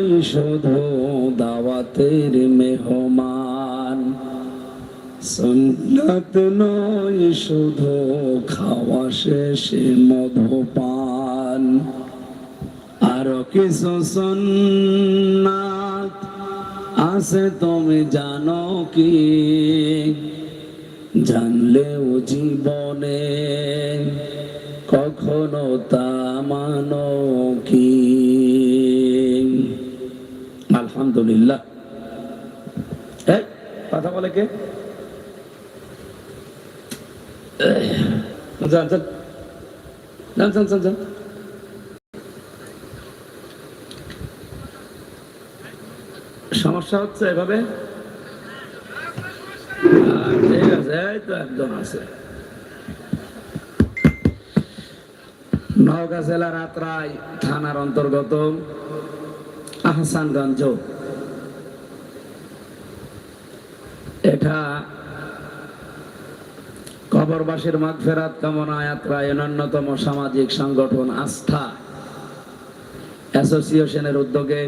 নয় শুধু দাওয়াতের মেহমান। সুন্নত নয়, শুধু খাওয়া শেষে মধুপান। আরও কিছু সুন্নাত আছে, তুমি জানো কি? জানলেও জীবনে কখনো তা মানো কি? আলহামদুলিল্লাহ। কথা বলে কে? সমস্যা হচ্ছে এভাবে? ঠিক আছে তো একদম আছে। নওগাঁ জেলার আত্রাই থানার অন্তর্গত। আহসানগঞ্জ এটা কবরবাসীর মাগ ফেরাত কামনায় আত্রায় অন্যতম সামাজিক সংগঠন আস্থা। অ্যাসোসিয়েশনের উদ্যোগে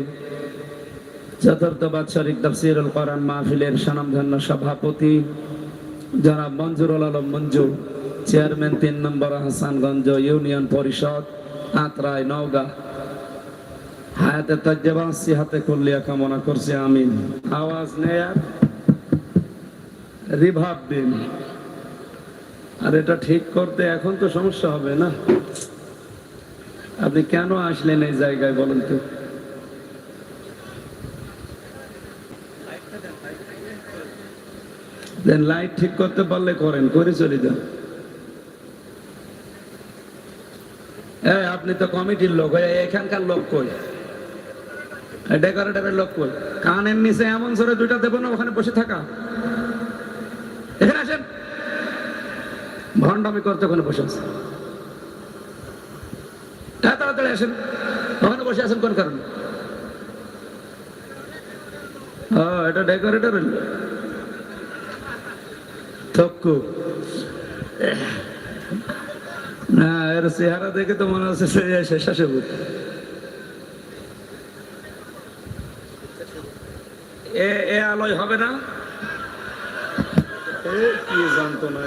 চতুর্থ বাৎসরিক তফসিরুল কোরআন মাহফিলের স্বনামধন্য সভাপতি জনাব মঞ্জুরুল আলম মঞ্জু, চেয়ারম্যান তিন নম্বর হাসানগঞ্জ ইউনিয়ন পরিষদ, আত্রায় নওগাঁ। হায়াতে তাজ্জাবা, সিহাতে কুল্লিয়া কামনা করছি, আমিন। আওয়াজ নেই আর রিভাব দিন। আর এটা ঠিক করতে এখন তো সমস্যা হবে না। আপনি কেন আসলেন এই জায়গায় বলেন তো? দেন লাইট ঠিক করতে পারলে করেন, করে চলে যান আপনি তো কমিটির লোক এখানকার লোক কই? ডেকোরেটরের লোক কই? কানের নিচে এমন সরে দুইটা দেবো না, ওখানে বসে থাকা। এখানে আসেন। ভণ্ডামি করতে ওখানে বসে আছে। হ্যাঁ তাড়াতাড়ি আসেন। ওখানে বসে আছেন কোন কারণে? এটা ডেকোরেটর? থক্কু। না, এর চেহারা দেখে তো মনে হচ্ছে সে শেষাসবুত এ আলোয় হবে না? কি জানতো না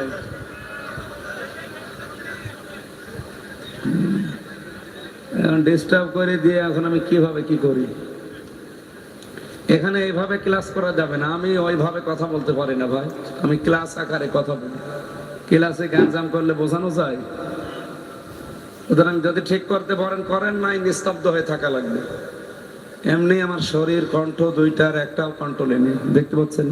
ডিস্টার্ব করে দিয়ে এখন আমি কীভাবে কি করি? এখানে এইভাবে ক্লাস করা যাবে না। আমি ওইভাবে কথা বলতে পারি না ভাই। আমি ক্লাস আকারে কথা বলি। ক্লাসে গ্যাঞ্জাম করলে বোঝানো যায়। সুতরাং যদি ঠিক করতে পারেন, করেন, নাই, নিস্তব্ধ হয়ে থাকা লাগবে। এমনি আমার শরীর কণ্ঠ দুইটার একটাও কন্ট্রোলে নেই। দেখতে পাচ্ছেন?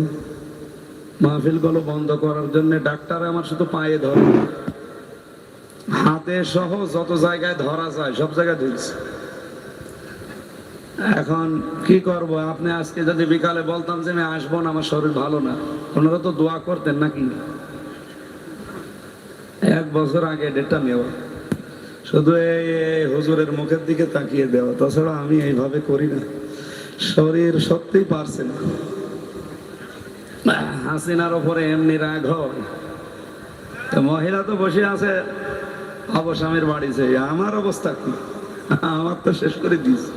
মাহফিলগুলো বন্ধ করার জন্য ডাক্তার আমার শুধু পায়ে ধরে। হাতে সহ যত জায়গায় ধরা যায়, সব জায়গায় ধরছে। এখন কি করব? আপনি আজকে যদি বিকালে বলতাম যে আমি আসব না, আমার শরীর ভালো না। ওনারা তো দোয়া করতেন নাকি? এক বছর আগে ডেটটা নেওয়া। শুধু এই হুজুরের মুখের দিকে তাকিয়ে দেওয়া। তাছাড়া আমি এইভাবে করি না। শরীর সত্যিই পারছে না। হাসিনার ওপরে এমনি রাগ হয়। মহিলা তো বসে আছে অবস্বামীর বাড়িতে আমার অবস্থা কি? আমার তো শেষ করে দিয়েছে।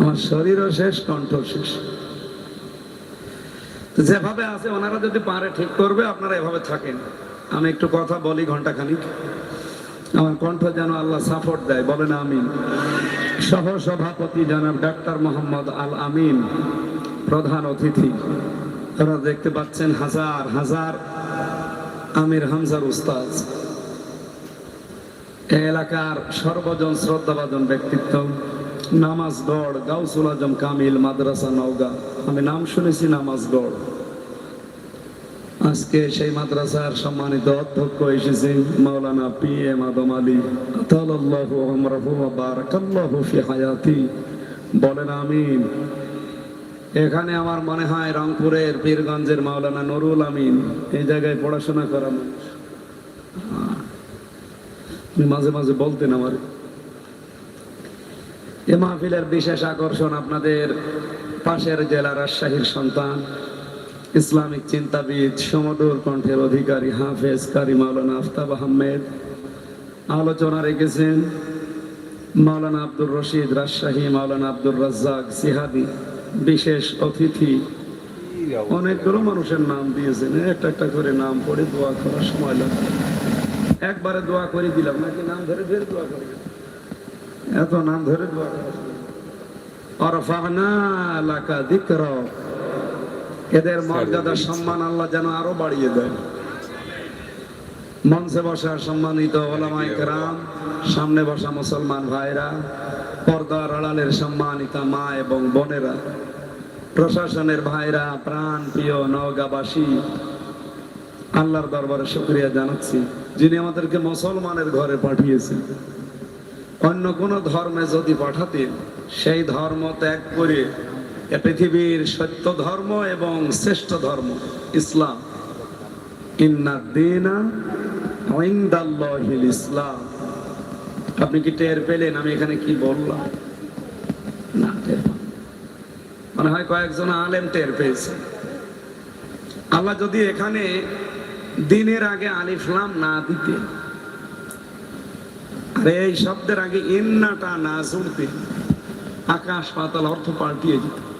আমার শরীরও শেষ কণ্ঠ শেষ। যেভাবে আছে, ওনারা যদি পারে ঠিক করবে, আপনারা এভাবে থাকেন। আমি একটু কথা বলি ঘণ্টা খানিক আমার কণ্ঠ যেন আল্লাহ সাপোর্ট দেয়। বলেন আমিন। সহ সভাপতি জনাব ডাক্তার মোহাম্মদ আল আমিন প্রধান অতিথি। তারা দেখতে পাচ্ছেন হাজার হাজার আমির হামজার উস্তাদ। এ এলাকার সর্বজন শ্রদ্ধাভাজন ব্যক্তিত্ব। নামাজগড় গাউসুল আজম কামিল, মাদ্রাসা নওগাঁ। আমি নাম শুনেছি নামাজগড় আজকে সেই মাদ্রাসার সম্মানিত অধ্যক্ষ এসেছে মাওলানা পি এম আদম আলী। হায়াতি। বলেন আমিন। এখানে আমার মনে হয় রংপুরের পীরগঞ্জের মাওলানা নুরুল আমিন এই জায়গায় পড়াশোনা করা মাঝে মাঝে বলতেন আমার। এ মাহফিলের বিশেষ আকর্ষণ আপনাদের পাশের জেলা রাজশাহীর সন্তান। ইসলামিক চিন্তাবিদ, সমদুর কণ্ঠের অধিকারী হাফেজ কারি মাওলানা আফতাব আহমেদ। আলোচনা রেখেছেন মাওলানা আব্দুর রশিদ রাজশাহী, মাওলানা আব্দুর রাজ্জাক সিহাদি। বিশেষ অতিথি, অনেকগুলো মানুষের নাম দিয়েছেন। একটা একটা করে নাম পড়ে দোয়া করার সময় লাগে একবারে দোয়া করে দিলাম, নাকি নাম ধরে ধরে দোয়া করে এত নাম ধরে দোয়া করা। এদের মর্যাদা সম্মান আল্লাহ যেন আরও বাড়িয়ে দেয় মঞ্চে বসা সম্মানিত ওলামাই সামনে বসা মুসলমান ভাইরা, পর্দার আড়ালের সম্মানিত মা এবং বোনেরা, প্রশাসনের ভাইরা, প্রাণ প্রিয় নওগাবাসী, আল্লাহর দরবারে শুক্রিয়া জানাচ্ছি, যিনি আমাদেরকে মুসলমানের ঘরে পাঠিয়েছেন। অন্য কোন ধর্মে যদি পাঠাতেন, সেই ধর্ম ত্যাগ করে এ পৃথিবীর সত্য ধর্ম এবং শ্রেষ্ঠ ধর্ম, ইসলাম। ইসলাম। আপনি কি টের পেলেন? আমি এখানে কি বললাম? না মনে হয় কয়েকজন আলেম টের পেয়েছে। আল্লাহ যদি এখানে দিনের আগে আলিফলাম না দিতে আর এই শব্দের আগে ইন্নাটা না জুড়তে আকাশ পাতাল অর্থ পাল্টিয়ে যেত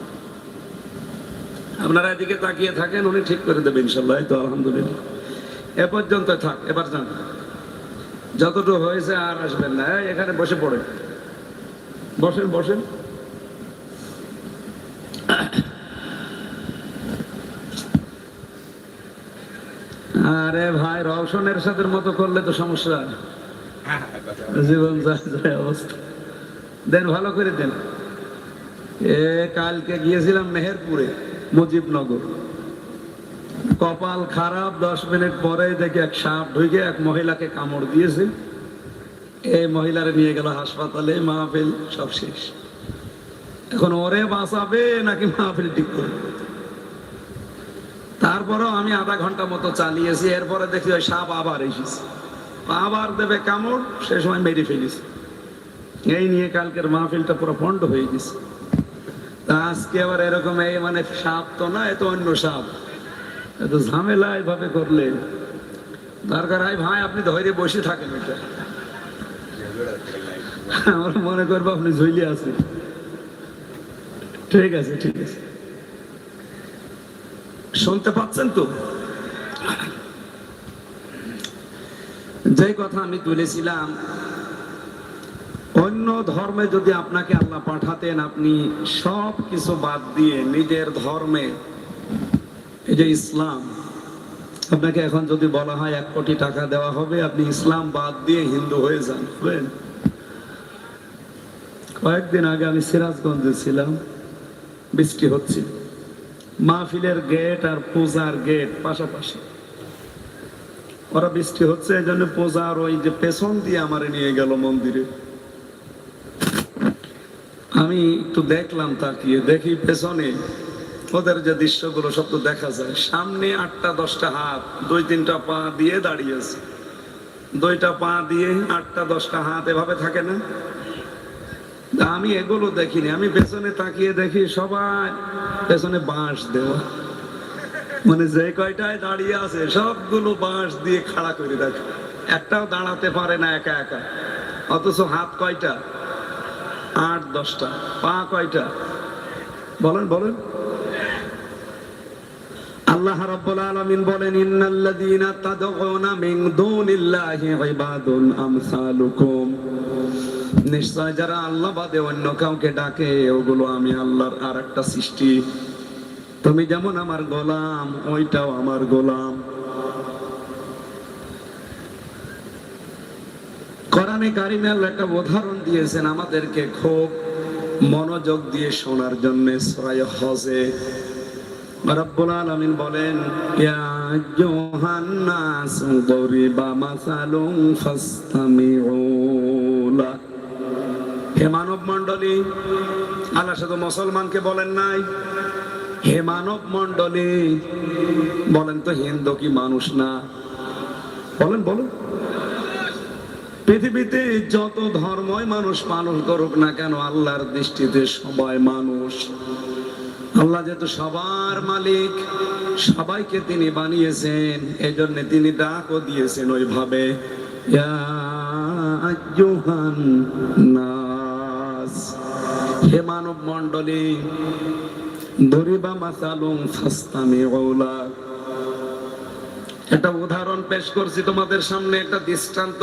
আপনারা এদিকে তাকিয়ে থাকেন, উনি ঠিক করে দেবেন ইনশাল্লাহ তো আলহামদুলিল্লাহ। এ পর্যন্ত থাক, এবার যান। যতটুকু হয়েছে আর আসবেন না। এখানে বসে পড়ে বসেন বসেন। আরে ভাই রওশনের সাথে মতো করলে তো সমস্যা। জীবন দেন, ভালো করে দেন। এ, কালকে গিয়েছিলাম মেহেরপুরে। মুজিবনগর। কপাল খারাপ, দশ মিনিট পরে দেখি এক সাপ ঢুকে এক মহিলাকে কামড় দিয়েছে। এই মহিলারে নিয়ে গেল হাসপাতালে, মাহফিল সব শেষ। এখন ওরে বাঁচাবে নাকি মাহফিল ঠিক করবে? তারপরেও আমি আধা ঘণ্টা মতো চালিয়েছি, এরপরে দেখি ওই সাপ আবার এসেছে। আবার দেবে কামড়, সে সময় মেরে ফেলিস এই নিয়ে কালকের মাহফিলটা পুরো পণ্ড হয়ে গেছে। আজকে আবার এরকম এই মানে সাপ তো না এত অন্য সাপ। এত ঝামেলা এভাবে করলে। দরকার হয় ভাই, আপনি ধৈর্য বসে থাকেন এটা আমার মনে করব আপনি ঝুলি আছে ঠিক আছে ঠিক আছে। শুনতে পাচ্ছেন তো? যে কথা আমি তুলেছিলাম অন্য ধর্মে যদি আপনাকে আল্লাহ পাঠাতেন, আপনি সব কিছু বাদ দিয়ে নিজের ধর্মে, এই যে ইসলাম, আপনাকে এখন যদি বলা হয় এক কোটি টাকা দেওয়া হবে, আপনি ইসলাম বাদ দিয়ে হিন্দু হয়ে যান। কয়েকদিন আগে আমি সিরাজগঞ্জে ছিলাম, বৃষ্টি হচ্ছে। মাহফিলের গেট আর পূজার গেট পাশাপাশি। ওরা বৃষ্টি হচ্ছে এই জন্য পূজার ওই যে পেছন দিয়ে আমারে নিয়ে গেল মন্দিরে। আমি একটু দেখলাম তাকিয়ে, দেখি পেছনে ওদের যে দৃশ্যগুলো সব তো দেখা যায়। সামনে আটটা, দশটা হাত, দুই তিনটা পা দিয়ে দাঁড়িয়ে আছে। দুইটা পা দিয়ে আটটা, দশটা হাত এভাবে থাকে না? আমি এগুলো দেখিনি, আমি পেছনে তাকিয়ে দেখি সবাই পেছনে বাঁশ দেওয়া। মানে যে কয়টায় দাঁড়িয়ে আছে, সবগুলো বাঁশ দিয়ে খাড়া করে রাখে। একটাও দাঁড়াতে পারে না একা একা, অথচ হাত কয়টা? আট, দশটা। পা কয়টা? বলেন বলেন। আল্লাহ রাব্বুল আলামিন বলেন, ইন্নাল্লাযীনা তাদউনা মিন দুনিল্লাহি ইবাদুন আমসালুকুম। নিশ্চয় যারা আল্লাহ বাদে অন্য কাউকে ডাকে, ওগুলো আমি আল্লাহর আর একটা সৃষ্টি। তুমি যেমন আমার গোলাম, ওইটাও আমার গোলাম। কোরআনে কারিমে আল্লাহ একটা উদাহরণ দিয়েছেন আমাদেরকে খুব মনোযোগ দিয়ে শোনার জন্য সূরা হজে। রব্বুল আলামিন বলেন, ইয়া আইয়ুহান নাস দরিবা মাসালুন ফাসতামিউ লা। হে মানব মণ্ডলী আল্লাহ শুধু মুসলমানকে বলেন নাই। হে মানব মণ্ডলী বলেন তো হিন্দু কি মানুষ না? বলেন বলেন। পৃথিবীতে যত ধর্মই মানুষ পালন করুক না কেন, আল্লাহর দৃষ্টিতে সবাই মানুষ। আল্লাহ যেহেতু সবার মালিক, সবাইকে তিনি বানিয়েছেন এই জন্য তিনি ডাকও দিয়েছেন ওইভাবে। হে মানব মন্ডলী দরিবা মাসালুম ফাস্তামি ওলা একটা উদাহরণ পেশ করছি তোমাদের সামনে, একটা দৃষ্টান্ত,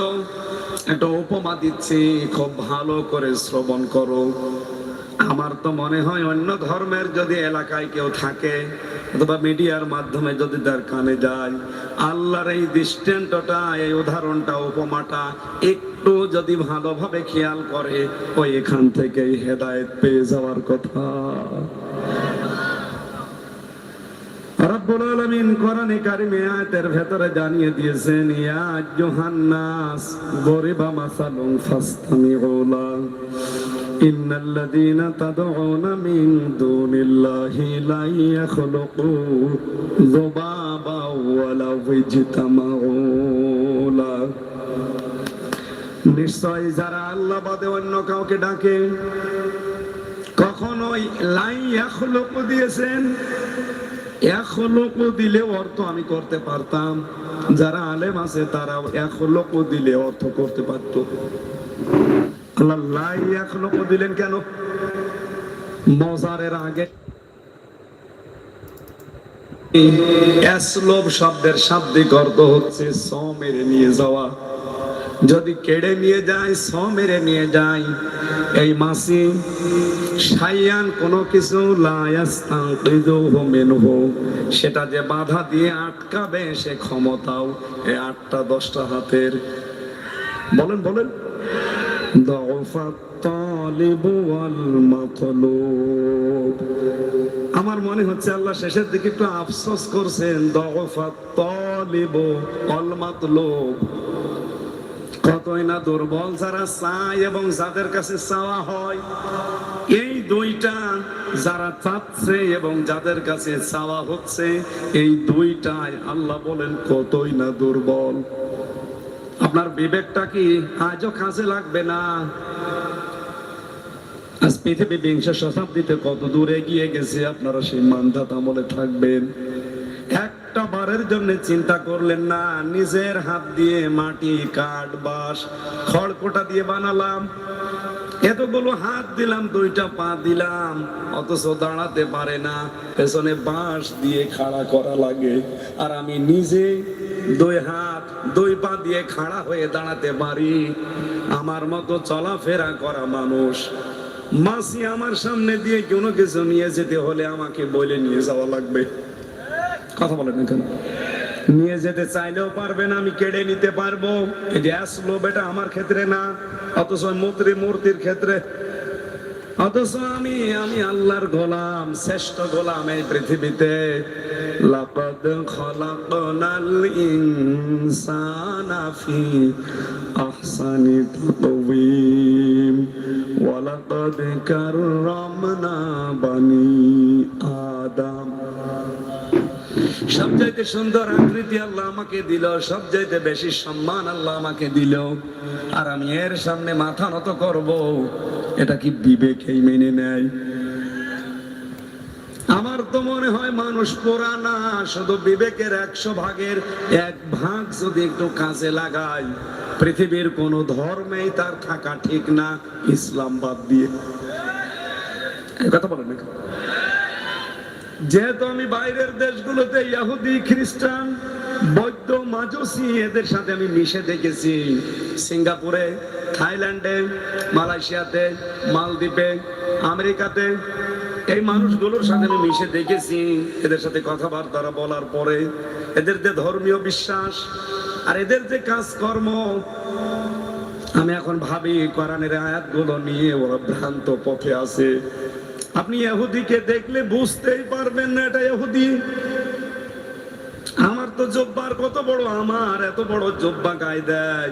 একটা উপমা দিচ্ছি, খুব ভালো করে শ্রবণ করো। আমার তো মনে হয় অন্য ধর্মের যদি এলাকায় কেউ থাকে, অথবা মিডিয়ার মাধ্যমে যদি তার কানে যায়, আল্লাহর এই দৃষ্টান্তটা, এই উদাহরণটা, উপমাটা একটু যদি ভালোভাবে খেয়াল করে, ওই এখান থেকেই হেদায়েত পেয়ে যাওয়ার কথা। রব্বুল আলামিন কোরআনে কারিমে আয়াতের ভেতরে জানিয়ে দিয়েছেন, ইয়া আইয়ুহান্নাস, গরিবা মাসালুন ফাসতামিউ লা, ইন্নাল্লাযীনা তাদউনা মিন দুনিল্লাহি লা ইয়াখলুকু যুবাবা ওয়ালাউ ইজতামাউ লা নিশ্চয় যারা আল্লাহ বাদে অন্য কাউকে ডাকে, কখনোই লাই ইয়াখলুকু দিয়েছেন এক লোক দিলে অর্থ আমি করতে পারতাম। যারা আলেম আছে তারা এক লোক দিলে অর্থ করতে পারত। আল্লাহ লাই এক লোক দিলেন কেন? মজারের আগে। শব্দের শাব্দিক অর্থ হচ্ছে স মেরে নিয়ে যাওয়া। যদি কেড়ে নিয়ে যায় স মেরে নিয়ে যায়। এই মাসি সাইয়ান কোনো কিছু সেটা যে বাধা দিয়ে আটকাবে সে ক্ষমতাও এই আটটা দশটা হাতের। বলেন বলেন। আমার মনে হচ্ছে আল্লাহ শেষের দিকে একটু আফসোস করছেন দফাত তালিবু কতই না দুর্বল যারা চায় এবং যাদের কাছে চাওয়া হয়, এই দুইটা যারা চাচ্ছে এবং যাদের কাছে চাওয়া হচ্ছে, এই দুইটাই আল্লাহ বলেন কতই না দুর্বল। আপনার বিবেকটা কি আজও কাজে লাগবে না? আজ পৃথিবী বিংশ শতাব্দীতে কত দূরে গিয়ে গেছে, আপনারা সেই মান্ধাত আমলে থাকবেন। একটা বারের জন্য চিন্তা করলেন না, নিজের হাত দিয়ে মাটি কাঠ, বাঁশ খড়কোটা দিয়ে বানালাম। এতগুলো হাত দিলাম, দুইটা পা দিলাম, অথচ দাঁড়াতে পারে না। পেছনে বাঁশ দিয়ে খাড়া করা লাগে, আর আমি নিজে দুই হাত, দুই পা দিয়ে খাড়া হয়ে দাঁড়াতে পারি। আমার মতো চলাফেরা করা মানুষ, মাসি আমার সামনে দিয়ে কোনো কিছু নিয়ে যেতে হলে আমাকে বলে নিয়ে যাওয়া লাগবে। কথা বলেন না কেন নিয়ে যেতে চাইলেও পারবে না, আমি কেড়ে নিতে পারব। এই যে আসলো বেটা আমার ক্ষেত্রে না, অথচ মূর্তি মূর্তির ক্ষেত্রে। অথচ আমি আমি আল্লাহর গোলাম, শ্রেষ্ঠ গোলাম এই পৃথিবীতে। লাকাদ খলাকনাল ইনসানা ফি আহসানি তাকওয়িম। ওয়া লাকাদ কাররামনা বানি সবচাইতে সুন্দর আকৃতি আল্লাহ আমাকে দিল, সবচাইতে বেশি সম্মান আল্লাহ আমাকে দিল। আর আমি এর সামনে মাথা নত করব, এটা কি বিবেকেই মেনে নেয়? আমার তো মনে হয় মানুষ পোড়া না শুধু বিবেকের একশো ভাগের এক ভাগ যদি একটু কাজে লাগায়, পৃথিবীর কোন ধর্মেই তার থাকা ঠিক না, ইসলাম বাদ দিয়ে। কথা বলেন যেহেতু আমি বাইরের দেশগুলোতে ইহুদি, খ্রিস্টান, বৌদ্ধ, মাজসি এদের সাথে আমি মিশে দেখেছি। সিঙ্গাপুরে, থাইল্যান্ডে, মালয়েশিয়াতে, মালদ্বীপে, আমেরিকাতে এই মানুষগুলোর সাথে আমি মিশে দেখেছি। এদের সাথে কথাবার্তা বলার পরে এদের যে ধর্মীয় বিশ্বাস আর এদের যে কাজকর্ম, আমি এখন ভাবি কোরআনের আয়াতগুলো নিয়ে ওরা ভ্রান্ত পথে আছে। আপনি ইহুদিকে দেখলে বুঝতেই পারবেন না এটা ইহুদি। আমার তো জব্বার কত বড়, আমার এত বড় জব্বা গায়ে দেয়।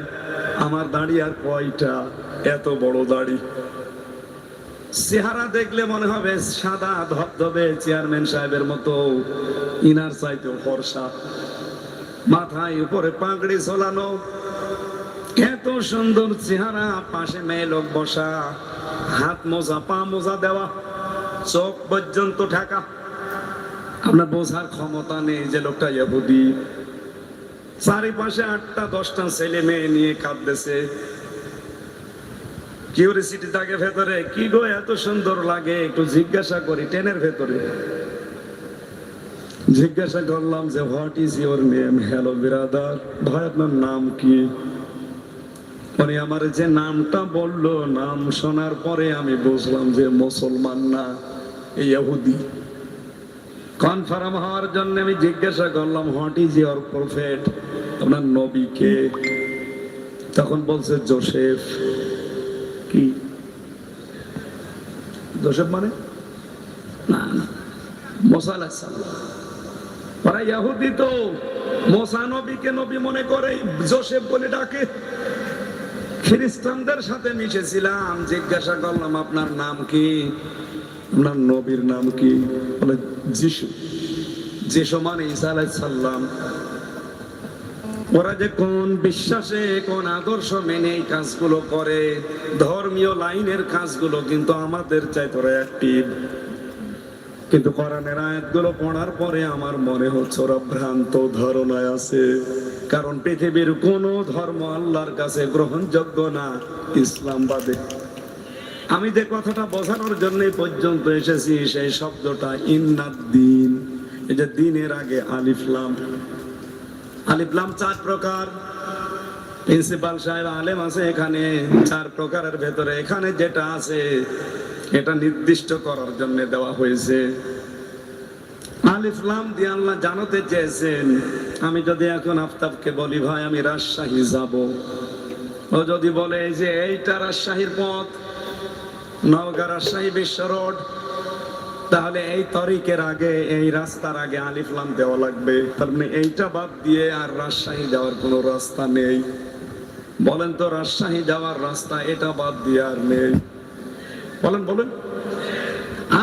আমার দাড়ি আর কয়টা, এত বড় দাড়ি। চেহারা দেখলে মনে হবে সাদা ধবধবে চেয়ারম্যান সাহেবের মতো, ইনার চাইতেও ফর্সা। মাথায় উপরে পাগড়ি ঝোলানো। এত সুন্দর চেহারা, পাশে মেয়ে লোক বসা। হাত মোজা, পা মোজা দেওয়া। চোখ পর্যন্ত ঢাকা। আপনার বোঝার ক্ষমতা নেই যে লোকটা ইহুদি। চারিপাশে আটটা, দশটা ছেলে মেয়ে নিয়ে কাঁদতেছে। কিউরিসিটি থাকে ভেতরে। কি গো এত সুন্দর লাগে? একটু জিজ্ঞাসা করি ট্রেনের ভেতরে। জিজ্ঞাসা করলাম যে what is your name hello বিরাদার ভাই আপনার নাম কি? উনি আমার যে নামটা বলল, নাম শোনার পরে আমি বুঝলাম যে মুসলমান না। ইহুদি। কনফার্ম হওয়ার জন্য আমি জিজ্ঞাসা করলাম হোয়াট ইজ প্রফেট আপনার নবীকে তখন বলছে জোসেফ। কি? জোসেফ মানে? না না। মোসা আলাহিসাল্লাম ওরা ইহুদি তো। মোসা নবীকে নবী মনে করে জোসেফ বলে ডাকে। খ্রিস্টানদের সাথে মিশেছিলাম। জিজ্ঞাসা করলাম আপনার নাম কি? আপনার নবীর নাম কি? বলে যিশু। যিশু মানে ঈসা আলাইহিস সালাম। ওরা যে কোন বিশ্বাসে, কোন আদর্শ মেনে এই কাজগুলো করে, ধর্মীয় লাইনের কাজগুলো কিন্তু আমাদের চাই তোরা অ্যাক্টিভ কিন্তু কোরআনের আয়াতগুলো পড়ার পরে আমার মনে হচ্ছে ওরা ভ্রান্ত ধারণায় আছে। কারণ পৃথিবীর কোন ধর্ম আল্লাহর কাছে গ্রহণযোগ্য না ইসলাম বাদে আমি যে কথাটা বোঝানোর জন্য পর্যন্ত এসেছি, সেই শব্দটা ইন্নাদ দিন। এই যে দিনের আগে আলিফলাম আলিফলাম চার প্রকার। প্রিন্সিপাল সাহেব আলেম আছে এখানে, চার প্রকারের ভেতরে। এখানে যেটা আছে, এটা নির্দিষ্ট করার জন্য দেওয়া হয়েছে। আলিফলাম দিয়ে আল্লাহ জানাতে চেয়েছেন, আমি যদি এখন আফতাবকে বলি, ভাই, আমি রাজশাহী যাব। ও যদি বলে যে এইটা রাজশাহীর পথ নওগাঁ রাজশাহী বিশ্ব রোড। তাহলে এই তরিকের আগে, এই রাস্তার আগে আলিফলাম দেওয়া লাগবে। তার মানে এইটা বাদ দিয়ে আর রাজশাহী যাওয়ার কোনো রাস্তা নেই। বলেন তো রাজশাহী যাওয়ার রাস্তা এটা বাদ দিয়ে আর নেই। বলেন বলেন।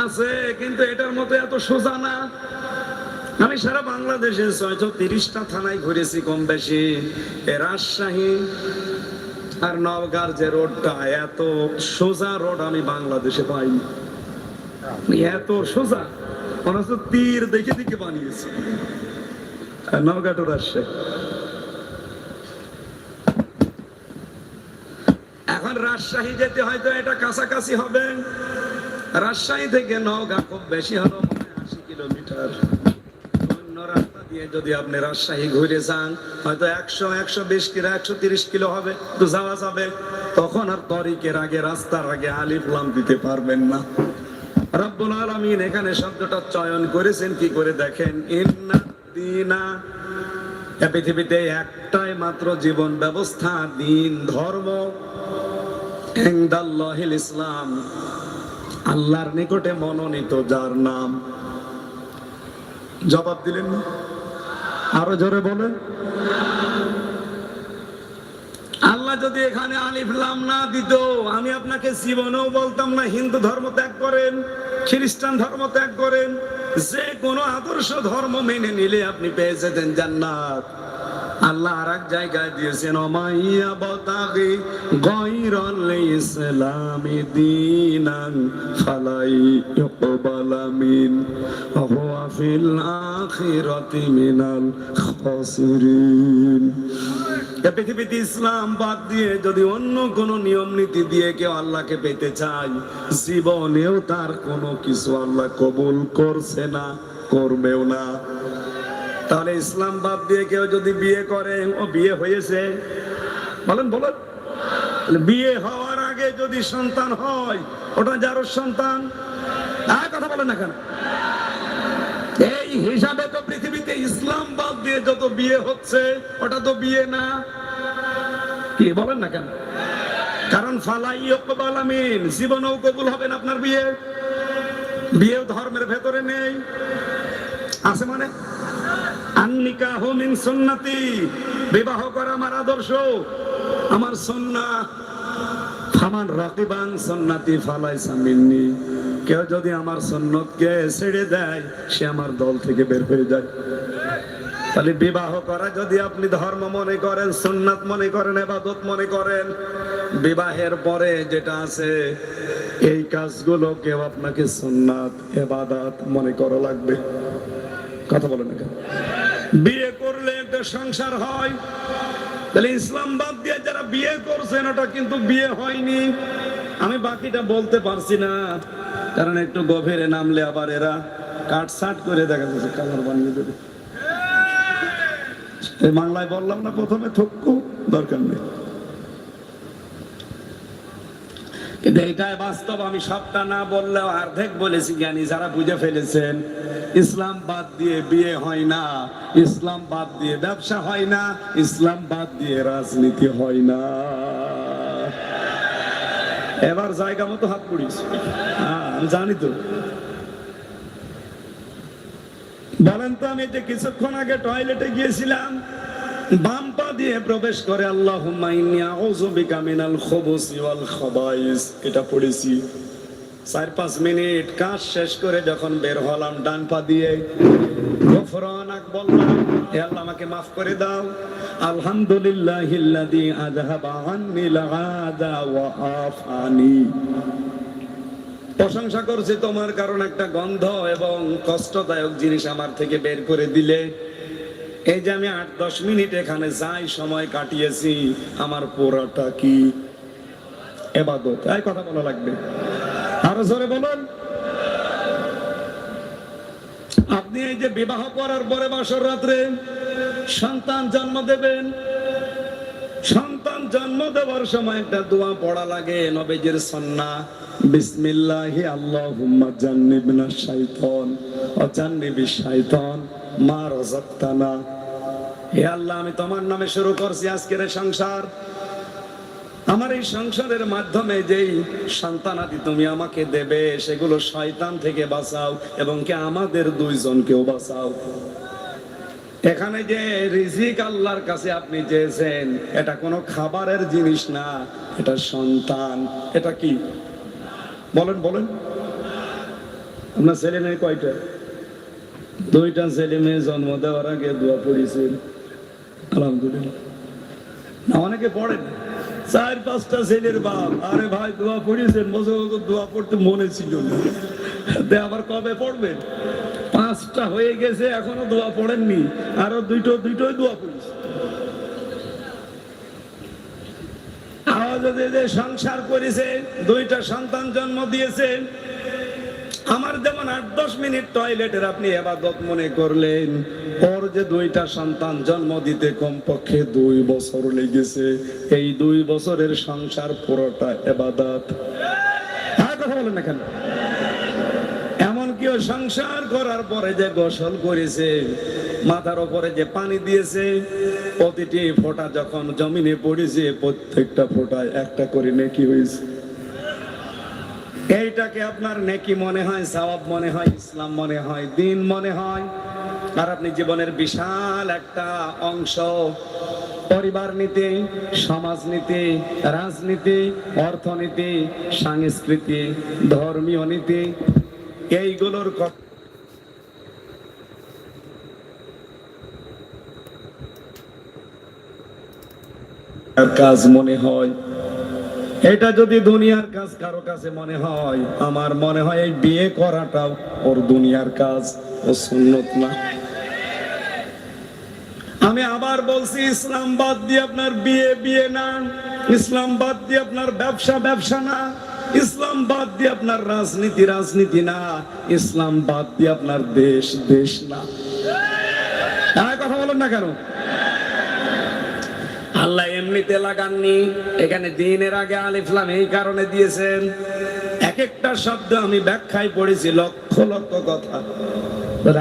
আছে, কিন্তু এটার মতো এত সোজা না। আমি সারা বাংলাদেশে ছয়শো তিরিশটা থানায় ঘুরেছি কম বেশি। রাজশাহী আর নওগাঁর যে রোডটা, এত সোজা রোড আমি বাংলাদেশে পাইনি। এত সোজা মনে হচ্ছে তীর দেখে দেখে বানিয়েছে। নওগাঁ টু রাজশাহী এখন রাজশাহী যেতে হয়তো এটা কাছাকাছি হবে। রাজশাহী থেকে নওগাঁ খুব বেশি হলো, আশি কিলোমিটার। যদি আপনি রাজশাহী ঘুরে যান, হয়তো একশো একশো বিশ কিলো, একশো তিরিশ কিলো হবে, তো যাওয়া যাবে। তখন আর তরিকের আগে, রাস্তার আগে আলিফলাম দিতে পারবেন না। রব্বুল আলামিন এখানে শব্দটা চয়ন করেছেন, কি করে দেখেন? পৃথিবীতে একটাই মাত্র জীবন ব্যবস্থা, দিন, ধর্ম। ইসলাম, আল্লাহর নিকটে মনোনীত যার নাম। জবাব দিলেন না? আরও জোরে বলে। আল্লাহ যদি এখানে আলিফ লাম না দিত, আমি আপনাকে জীবনেও বলতাম না, হিন্দু ধর্ম ত্যাগ করেন, খ্রিস্টান ধর্ম ত্যাগ করেন, যে কোনো আদর্শ ধর্ম মেনে নিলে আপনি পেয়ে যেতেন জান্নাত। আল্লাহ আর এক জায়গায় দিয়েছেন, অমাইয়া দিনান ফালাই ইকবালা মিন হুয়া ফিল আখিরাতি মিনাল খাসিরিন। এ পৃথিবীতে ইসলাম বাদ দিয়ে যদি অন্য কোন নিয়ম নীতি দিয়ে কেউ আল্লাহকে পেতে চায়, জীবনেও তার কোনো কিছু আল্লাহ কবুল করছে না, করবেও না। তাহলে ইসলাম বাদ দিয়ে কেউ যদি বিয়ে করে, ও বিয়ে হয়েছে। বলেন বলেন। বিয়ে হওয়ার আগে যদি সন্তান হয়, ওটা যার সন্তান, আর কথা বলেন না কেন? এই হিসাবে তো পৃথিবীতে ইসলাম বাদ দিয়ে যত বিয়ে হচ্ছে, ওটা তো বিয়ে না। কি বলেন না কেন? কারণ ফালাই আমিন, জীবনেও কবুল হবেন আপনার বিয়ে। বিয়ে ধর্মের ভেতরে নেই। আছে মানে? বিবাহ করা আমার আদর্শ। আমার সন্না ফামান রাকিবান সন্নাতি ফালাই সামিননি কেউ যদি আমার সন্ন্যতকে ছেড়ে দেয়, সে আমার দল থেকে বের হয়ে যায়। তাহলে বিবাহ করা যদি আপনি ধর্ম মনে করেন, সুন্নাত মনে করেন, এবাদত মনে করেন, বিবাহের পরে যেটা আছে, এই কাজগুলো কেউ আপনাকে সুন্নাত, এবাদাত মনে করা লাগবে। কথা বলেন না? বিয়ে করলে একটা সংসার হয়। তাহলে ইসলাম বাদ দিয়ে যারা বিয়ে করছেন, ওটা কিন্তু বিয়ে হয়নি। আমি বাকিটা বলতে পারছি না, কারণ একটু গভীরে নামলে আবার এরা কাট সাট করে দেখা যাচ্ছে কালার বানিয়ে দেবে। বাংলায় বললাম না, প্রথমে থক্কু দরকার নেই। কিন্তু এটাই বাস্তব, আমি সবটা না বললেও অর্ধেক বলেছি জ্ঞানী, যারা বুঝে ফেলেছেন, ইসলাম বাদ দিয়ে বিয়ে হয় না, ইসলাম বাদ দিয়ে ব্যবসা হয় না, ইসলাম বাদ দিয়ে রাজনীতি হয় না। এবার জায়গা মতো হাত পুড়িস হ্যাঁ জানি তো। বলেন তো আমি যে কিছুক্ষণ আগে টয়লেটে গিয়েছিলাম বাম পা দিয়ে প্রবেশ করে আল্লাহ এটা পড়েছি। চার পাঁচ মিনিট কাজ শেষ করে যখন বের হলাম, ডান পা দিয়ে বললাম আল্লাহ আমাকে মাফ করে দাও। প্রশংসা করছি তোমার কারণ একটা গন্ধ এবং কষ্টদায়ক জিনিস আমার থেকে বের করে দিলে। এই যে আমি আট, দশ মিনিট এখানে যাই, সময় কাটিয়েছি, আমার পোড়াটা কি? এবাদত। এই কথা বলা লাগবে। আরও জোরে বলুন। আপনি এই যে বিবাহ করার পরে বাসর রাত্রে সন্তান জন্ম দেবেন। সন্তান জন্ম দেওয়ার সময় একটা দোয়া পড়া লাগে, নবেজের সন্না। বিসমিল্লাহি আল্লাহুম্মা জান্নিবনা শাইতান। ওয়া জান্নিবিশ শাইতান মা রাযাকতানা হে আল্লাহ, আমি তোমার নামে শুরু করছি আজকের সংসার। আমার এই সংসারের মাধ্যমে যেই সন্তানাদি তুমি আমাকে দেবে, সেগুলো শয়তান থেকে বাঁচাও এবং কে আমাদের দুইজনকেও বাঁচাও। এখানে যে রিজিক আল্লাহর কাছে আপনি চেয়েছেন, এটা কোনো খাবারের জিনিস না, এটা সন্তান। এটা কি? বলেন বলেন। আপনার ছেলে মেয়ে কয়টা? দুইটা ছেলে মেয়ে জন্ম দেওয়ার আগে দোয়া পড়েছেন আলহামদুলিল্লাহ। না, অনেকে পড়েন, চার, পাঁচটা ছেলের বাপ। আরে ভাই, দোয়া পড়িয়েছেন দোয়া পড়তে মনে ছিল আবার কবে পড়বেন? পাঁচটা হয়ে গেছে, এখনও দোয়া পড়েননি। আরও দুইটো, দুইটোই দোয়া পড়িস আওয়াজ সংসার করেছে, দুইটা সন্তান জন্ম দিয়েছে আমার যেমন আট, দশ মিনিট টয়লেটের আপনি এবাদত মনে করলেন, ওর যে দুইটা সন্তান জন্ম দিতে কমপক্ষে দুই বছর লেগেছে। এই দুই বছরের সংসার পুরোটা এবাদত। হ্যাঁ কথা বলেন না কেন? এমন কেউ সংসার করার পরে যে গোসল করেছে, মাথার উপরে যে পানি দিয়েছে, প্রতিটি ফোঁটা যখন জমিনে পড়েছে, প্রত্যেকটা ফোঁটায় একটা করে নেকি হয়েছে। এইটাকে আপনার নেকি মনে হয় সওয়াব মনে হয়, ইসলাম মনে হয়, দিন মনে হয়। আর আপনি জীবনের বিশাল একটা অংশ, পরিবার নীতি, সমাজ নীতি, রাজনীতি, অর্থনীতি, সংস্কৃতি, ধর্মীয় নীতি, এইগুলোর কথা কাজ মনে হয় এটা যদি দুনিয়ার কাজ কারও কাছে মনে হয়, আমার মনে হয় এই বিয়ে করাটাও ওর দুনিয়ার কাজ ও সুন্নত না। আমি আবার বলছি, ইসলাম বাদ দিয়ে আপনার বিয়ে বিয়ে না, ইসলাম বাদ দিয়ে আপনার ব্যবসা ব্যবসা না, ইসলাম বাদ দিয়ে আপনার রাজনীতি রাজনীতি না, ইসলাম বাদ দিয়ে আপনার দেশ দেশ না। কথা বলেন না কেন? আল্লাহ এমনিতে লাগাননি। এখানে দিনের আগে আলিফলাম এই কারণে দিয়েছেন। এক একটা শব্দ আমি ব্যাখ্যায় পড়েছি, লক্ষ লক্ষ কথা।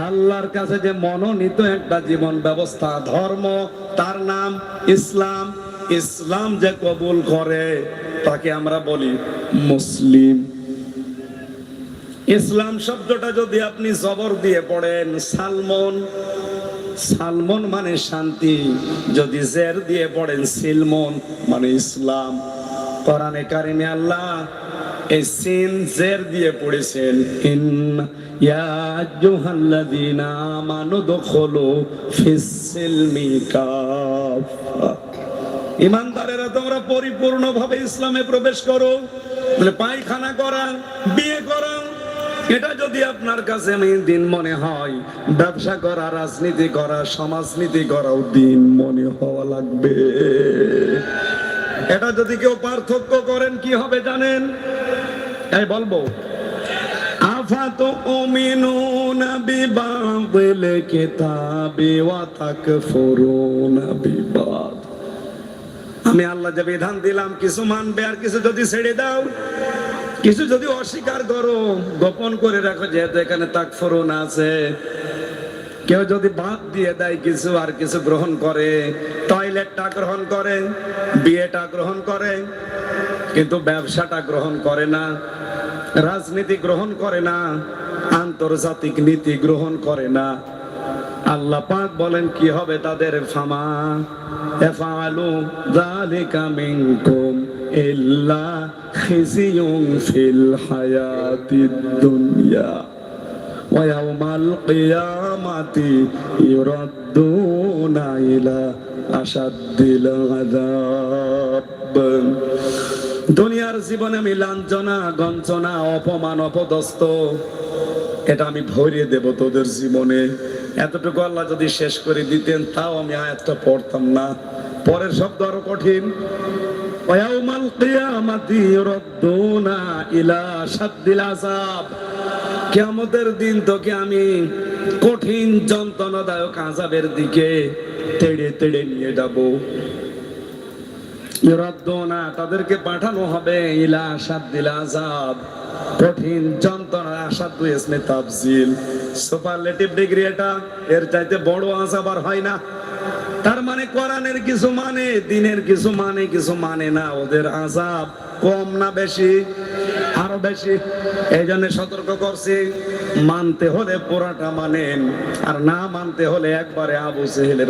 আল্লাহর কাছে যে মনোনীত একটা জীবন ব্যবস্থা, ধর্ম, তার নাম ইসলাম ইসলাম যে কবুল করে, তাকে আমরা বলি মুসলিম। ইসলাম শব্দটা যদি আপনি জবর দিয়ে পড়েন, সালমন সালমন মানে শান্তি। যদি জের দিয়ে পড়েন সিলমন মানে ইসলাম। কোরআনে কারিমে আল্লাহ এই সিন জের দিয়ে পড়েছেন ইন ইয়া আইয়ুহাল্লাযীনা আমানু দুখুলু ফিস ইমানদারেরা তোমরা পরিপূর্ণভাবে ইসলামে প্রবেশ করো পায়খানা করা, বিয়ে করা এটা যদি আপনার কাছে দিন মনে হয়, ব্যবসা করা, রাজনীতি করা, সমাজনীতি করাও দিন মনে হওয়া লাগবে। এটা যদি কেউ পার্থক্য করেন, কি হবে জানেন? তাই বলব। আফাত আমি আল্লাহ যে বিধান দিলাম, কিছু মানবে আর কিছু যদি ছেড়ে দাও কিছু যদি অস্বীকার করো, গোপন করে রাখো, যেহেতু এখানে তাকফরুন আছে। কেউ যদি বাদ দিয়ে দেয় কিছু আর কিছু গ্রহণ করে, টয়লেটটা গ্রহণ করে, বিয়েটা গ্রহণ করে, কিন্তু ব্যবসাটা গ্রহণ করে না, রাজনীতি গ্রহণ করে না, আন্তর্জাতিক নীতি গ্রহণ করে না, আল্লাহ পাক বলেন, কি হবে তাদের ফামা? এফালু যালিকা মিনকুম ইল্লা খিজিয়ুন ফিল হায়াতিদ দুনিয়া ويوم القيامة يردون إلى أشد العذاب দুনিয়ার জীবনে আমি লাঞ্ছনা গঞ্চনা অপমান অপদস্থ এটা আমি ভরিয়ে দেব তোদের জীবনে এতটুকু আল্লাহ যদি শেষ করে দিতেন তাও আমি আয়াতটা পড়তাম না পরের শব্দ আরো কঠিন ওয়াউমাল দিন তোকে আমি কঠিন যন্ত্রণাদায়ক আযাবের দিকে তেড়ে তেড়ে নিয়ে যাব। তাদেরকে পাঠানো হবে ইলা শাদ্দিল আযাব। কঠিন সুপারলেটিভ ডিগ্রি এটা, এর চাইতে বড় আযাব আর হয় না। তার মানে কোরআনের কিছু মানে দিনের কিছু মানে কিছু মানে না। ওদের আজাব কম না বেশি? আরও বেশি। এই জন্য সতর্ক করছি, মানতে হলে পুরাটা মানেন, আর না মানতে হলে একবারে আবু সেহেলের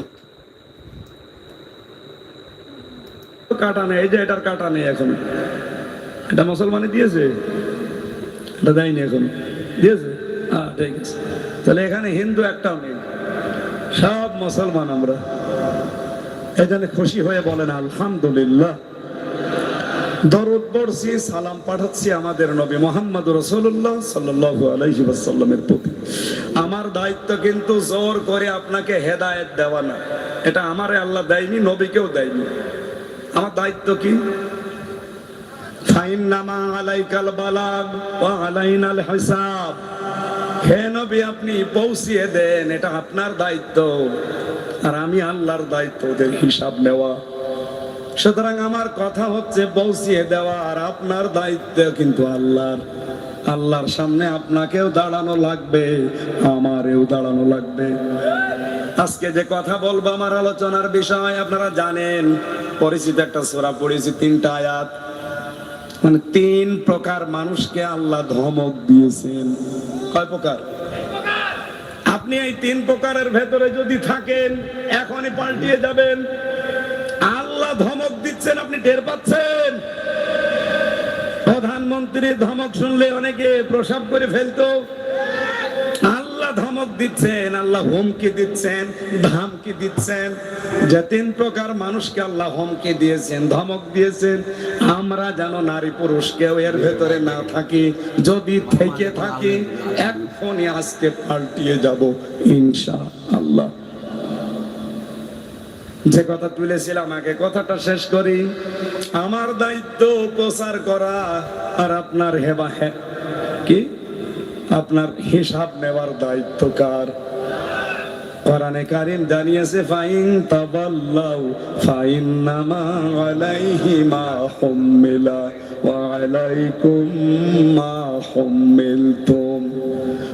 কাটা নেই এই যে এটার কাটা নেই এখন। এটা মুসলমানে দিয়েছে? এটা দেয়নি এখন। দিয়েছে? হ্যাঁ ঠিক আছে। তাহলে এখানে হিন্দু একটাও নেই। সব মুসলমান আমরা। জন্য খুশি হয়ে বলেন, আলহামদুলিল্লাহ। দরদ পড়ছি, সালাম পাঠাচ্ছি আমাদের নবী মোহাম্মদ রসুল্লাহ সাল্লাহ আলাইহি প্রতি। আমার দায়িত্ব কিন্তু জোর করে আপনাকে হেদায়েত দেওয়া না। এটা আমারে আল্লাহ দেয়নি, নবীকেও দেয়নি। আমার দায়িত্ব কি? ফাইন্নামা আলাইকাল বালাগ আলাইনাল হিসাব। হে নবী, আপনি পৌঁছিয়ে দেন, এটা আপনার দায়িত্ব। আর আমি আল্লাহর দায়িত্ব, ওদের হিসাব নেওয়া। সুতরাং আমার কথা হচ্ছে পৌঁছিয়ে দেওয়া, আর আপনার দায়িত্ব কিন্তু আল্লাহর। আল্লাহর সামনে আপনাকেও দাঁড়ানো লাগবে, আমারেও দাঁড়ানো লাগবে। আজকে যে কথা বলব, আমার আলোচনার বিষয়, আপনারা জানেন, পরিচিত একটা সোরা পড়েছি, তিনটা আয়াত। মানে তিন প্রকার মানুষকে আল্লাহ ধমক দিয়েছেন। কয় প্রকার? আপনি এই তিন প্রকারের ভেতরে যদি থাকেন, এখনই পাল্টিয়ে যাবেন। আল্লাহ ধমক দিচ্ছেন, আপনি টের পাচ্ছেন? প্রধানমন্ত্রীর ধমক শুনলে অনেকে প্রসাব করে ফেলতো। ধমক দিচ্ছেন, আল্লাহ হুমকি দিচ্ছেন, ধামকি দিচ্ছেন। যে তিন প্রকার মানুষকে আল্লাহ হুমকি দিয়েছেন, ধমক দিয়েছেন, আমরা যেন নারী পুরুষ কেউ এর ভেতরে না থাকি। যদি থেকে থাকি এখনই আজকে পাল্টিয়ে যাব ইনশা আল্লাহ যে কথা তুলেছিলাম আগে, কথাটা শেষ করি। আমার দায়িত্ব প্রচার করা আর আপনার হেবা হে কি? আপনার হিসাব নেওয়ার দায়িত্ব কার কোরআনে কারিম জানিয়েছে ফাইন তাবাল্লাউ ফাইন নামা আলাইহি মা হুম্মিলা ওয়া আলাইকুম মা হুম্মিলতুম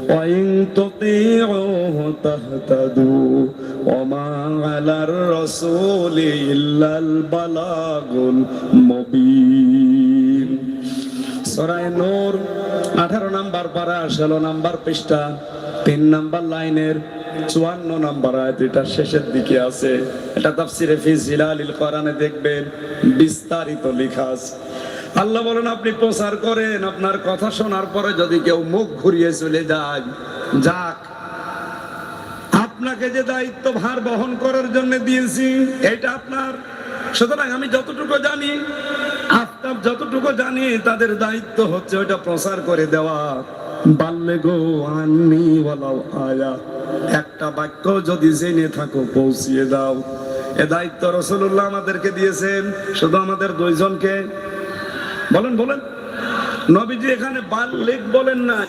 وإن تطيعوه تهتدوا وما على الرسول إلا البلاغ المبين সরাই নূর, আঠারো নাম্বার পারা ষোলো নাম্বার পৃষ্ঠা, তিন নাম্বার লাইনের, চুয়ান্ন নাম্বার আয়াত, এটা শেষের দিকে আছে। এটা তাফসিরে ফি জিলালিল কোরআনে দেখবেন, বিস্তারিত লেখা আল্লাহ বলেন, আপনি প্রচার করেন, আপনার কথা শোনার পরে যদি কেউ মুখ ঘুরিয়ে চলে যায়, যাক, আপনাকে যে দায়িত্ব ভার বহন করার জন্য দিয়েছি, এটা আপনার। সুতরাং আমি যতটুকু জানি আফতাব যতটুকু জানি, তাদের দায়িত্ব হচ্ছে ওটা প্রসার করে দেওয়া। বাল্যে গো আননি বলাও আয়া একটা বাক্য যদি জেনে থাকো, পৌঁছিয়ে দাও। এ দায়িত্ব রসুল্লাহ আমাদেরকে দিয়েছেন, শুধু আমাদের দুইজনকে। বলেন বলেন। নবীজি এখানে বাল্যিক বলেন নাই।